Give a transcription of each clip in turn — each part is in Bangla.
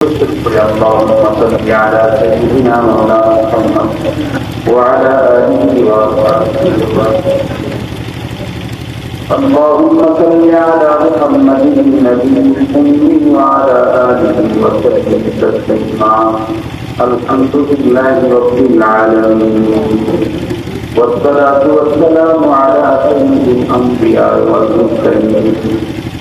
اللهم صل على سيدنا مولانا محمد وعلى وصحبه وسلم اللهم صل على محمد النبي الأمي وعلى آله وسلم تسليما. الحمد لله رب العالمين. والصلاة والسلام على سيد الأنبياء والمرسلين.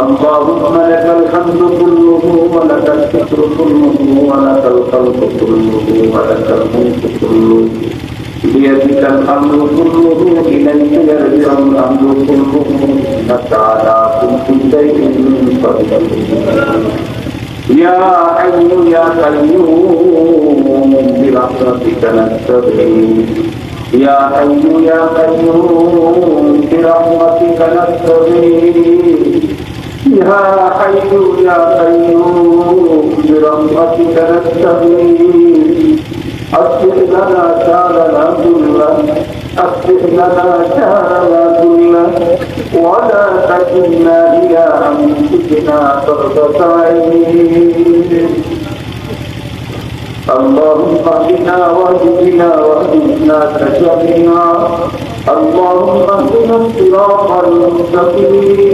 اللهم لك الحمد كله ولك الشكر كله ولك الخلق كله ولك الملك كله بيدك الامر كله اليك يرجع الامر كله انك على كل شيء قدير يا حي يا قيوم برحمتك نستغيث يا حي يا قيوم برحمتك نستغيث يا حي يا قيوم برحمتك نستغيث أصلح لنا شاننا كله أصلح لنا شاننا كله ولا تكلنا إلى أنفسنا طرفة عين اللهم اهدنا واهدنا واهدنا جميعا اللهم اهدنا الصراط المستقيم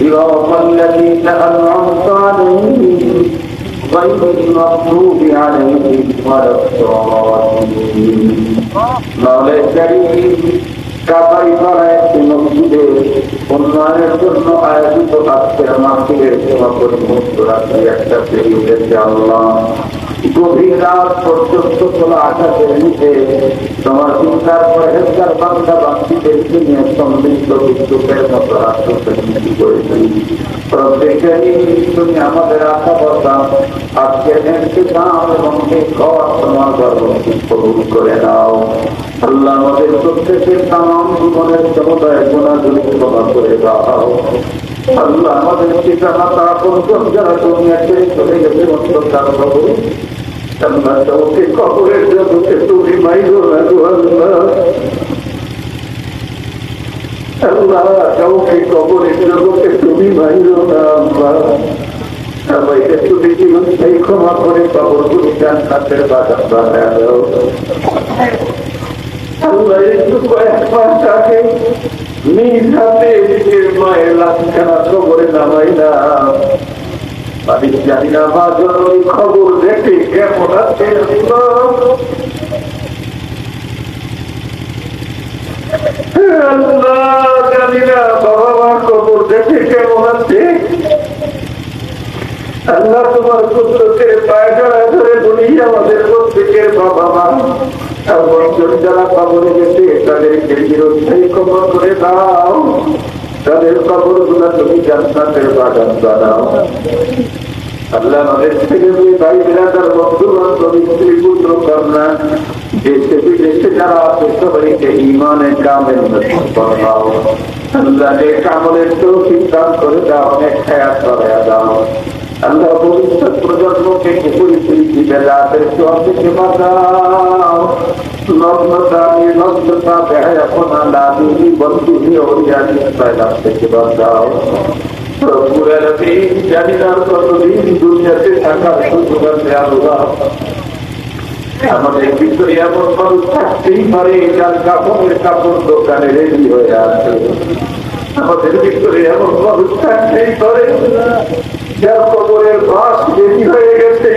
صراط الذين انعمت عليهم غير المغضوب عليهم ولا الضالين مولاي الكريم কাবাই করা একটি মসজিদে উন্নয়নের জন্য আয়োজিত আজকের মাহফিলের সভাপতি মুক্তরাত্রি একটা পেরিয়ে আল্লাহ। গভীর রাত পর্যন্ত তোলা আকাশের নিচে তোমার চিন্তার পরেজগার বান্ধা বান্ধীদেরকে নিয়ে সমৃদ্ধ বিদ্যুতের মতো আত্মসন্নিধি করেছেন প্রত্যেকেরই তুমি আমাদের আশা কথা আজকে দাম এবং এই ঘর তোমার কবুল করে নাও আল্লাহ আমাদের প্রত্যেকের তাম জীবনের সমুদায় গুণাগুলি ক্ষমা করে দাও। আল্লাহ আমাদের পিতা মাতা আপন যারা দুনিয়া ছেড়ে চলে গেছে অন্তর্ধান প্রভু আল্লাহ কাউকে কবরের জগতে তুমি মাইরো না গো আল্লাহ। আল্লাহ কাউকে কবরের জগতে তুমি মাইরো না তুমি করে একটু নিজ নিজের মায়ের লাশখানা কবরে নামাই না আমি জানি না মা ওই খবর দেখে কেমন আছে আল্লাহ জানি না বাবা মার খবর দেখে কেমন আছে? আল্লাহ তোমার পুত্রকে পায়খানা ধরে বলি, আমাদের প্রত্যেকের বাবা মা। এবং যারা খবরে গেছে তাদেরকে বিরোধাই খবর করে দাও। তাদের খবরগুলা তুমি জান্নাতের বাগান বানাও। আল্লাহ আমাদের ভবিষ্যৎ প্রজন্মকে পুরি বেলাতের চোখে বাঁচাও নগ্নতা নির্লজ্জতা বেহায়াপনা লাদিনী বন্ধুহি ওরিয়ানি পয়লা থেকে বাঁচাও প্রভুর আলমিন জানি না কতদিন দুনিয়াতে থাকার সুযোগ আল্লাহ আমাদের ভিতরে এমন মানুষ থাকতেই পারে যার কাপড়ের কাপড় দোকানে রেডি হয়ে আছে। আমাদের ভিতরে এমন মানুষ থাকতেই পারে যার কবরের বাস রেডি হয়ে গেছে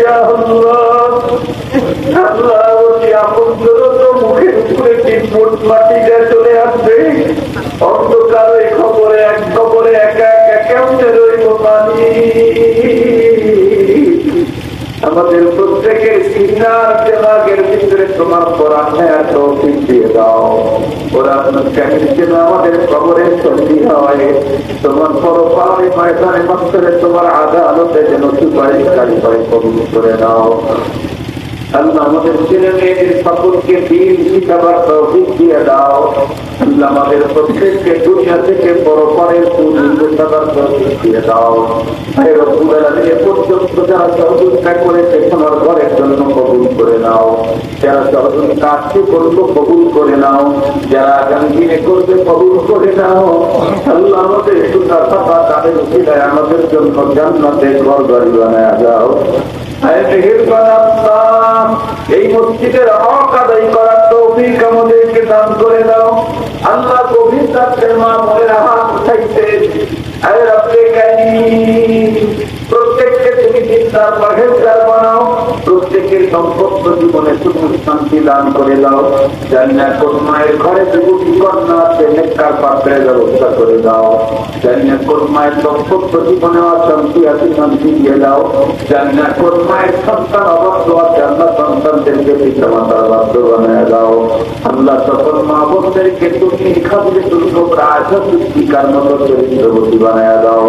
রইব পানি আমাদের প্রত্যেকের চিন্তার দেমাগের ভিতরে তোমার কোরআন এত দিয়ে দাও। কোরআন যেন আমাদের কবরে সন্ধি হয়। তোমার পরপারে ময়দানে মস্তরে তোমার যেন সুপারিশকারী করে নাও। আমাদের দাও। আমাদের প্রত্যেককে থেকে দিয়ে দাও। ঘরের জন্য কবুল করে নাও। যারা সহযোগিতা আজকে করব, কবুল করে নাও। যারা আগামী দিনে করবে, কবুল করে নাও। আমাদের তাদের উচিলায় আমাদের জন্য জান্নাতের ঘর বাড়ি বানায় যাও এই মসজিদের হক আদায় করার তৌফিক আমাদেরকে দান করে দাও। আল্লাহ গভীর মা মনের হাত উঠাইতে প্রত্যেককে তুমি চিন্তার পরহেজগার বানাও। প্রত্যেকের সম্পত্ত জীবনে সুখ শান্তি দান করে দাও। জানি না কোন মায়ের ঘরে যুবতী কন্যা আছে, নেককার পাত্রের ব্যবস্থা করে দাও। জানি না কোন সম্পত্ত জীবনে অশান্তি আছে শান্তি দিয়ে দাও। জানি না কোন মায়ের সন্তান অবাধ্য আছে আল্লাহ সন্তানদেরকে পিতা মাতার বাধ্য বানিয়ে দাও। আল্লাহ সকল মা বোনদেরকে তুমি খাবলে তুলবো আশা সৃষ্টিকার মতো চরিত্রবতী বানায় দাও।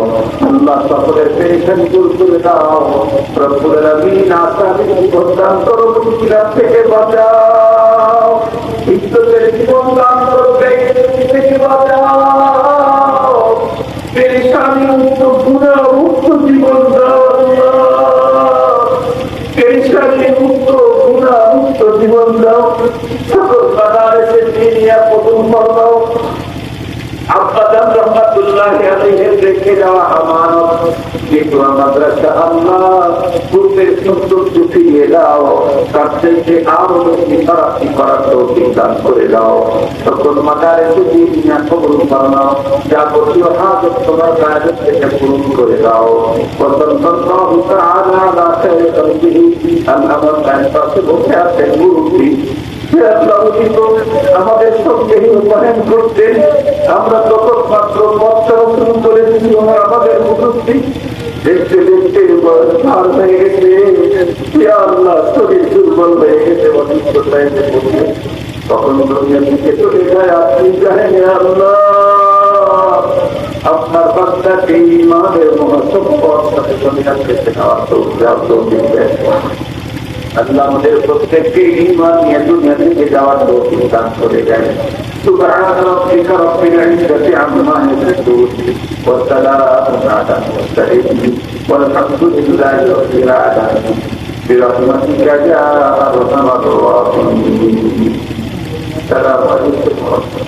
আল্লাহ সকলের পেরেশানি দূর করে দাও। প্রভুর আমিন আশা জীবন দান করো মুশকিলাত থেকে বাঁচাও। ইজ্জতের জীবন দান করো বেঈমানি থেকে বাঁচাও পেরেশানি মুক্ত জীবন দাও। সকল বাধার এসে দিনিয়া কবুল দাও আব্বাদান রহমাতুল্লাহ আলাইহির রেখে যাওয়া আমানত যেহেতু মাদ্রাসা আল্লাহ পূর্বের সুন্দর ফিরিয়ে দাও। তার থেকে আরও বেশি তারাকি করার তৌফিক দান করে দাও। সকল মাদারে যদি দুনিয়া কবুল ফরমাও যাবতীয় হাজত তোমার কাজের থেকে পূরণ করে দাও। খালকিহি আল্লাহ তাআলা পাশে বসে আছেন মুরব্বী। হে আল্লাহ, উনি তো আমাদের সঙ্গে রূপায়ণ করতেন আমরা দেখতে দেখতে গেছে। আল্লাহ শরীর দুর্বল হয়ে গেছে অসুস্থ তখন দুনিয়া থেকে চলে যায় আপনি জানেন আল্লাহ। আপনার বাচ্চাকে ইমানের মহাসম্পদ সাথে দুনিয়া থেকে নেওয়ার তো আল্লাহ আমাদের প্রত্যেককে ইমান নিয়ে দুনিয়া থেকে যাওয়ার তৌফিক দান করে দেন سبحان ربك رب العزة عما يصفون والسلام على المرسلين والحمد لله رب العالمين برحمتك يا ارحم الراحمين السلام عليكم ورحمة الله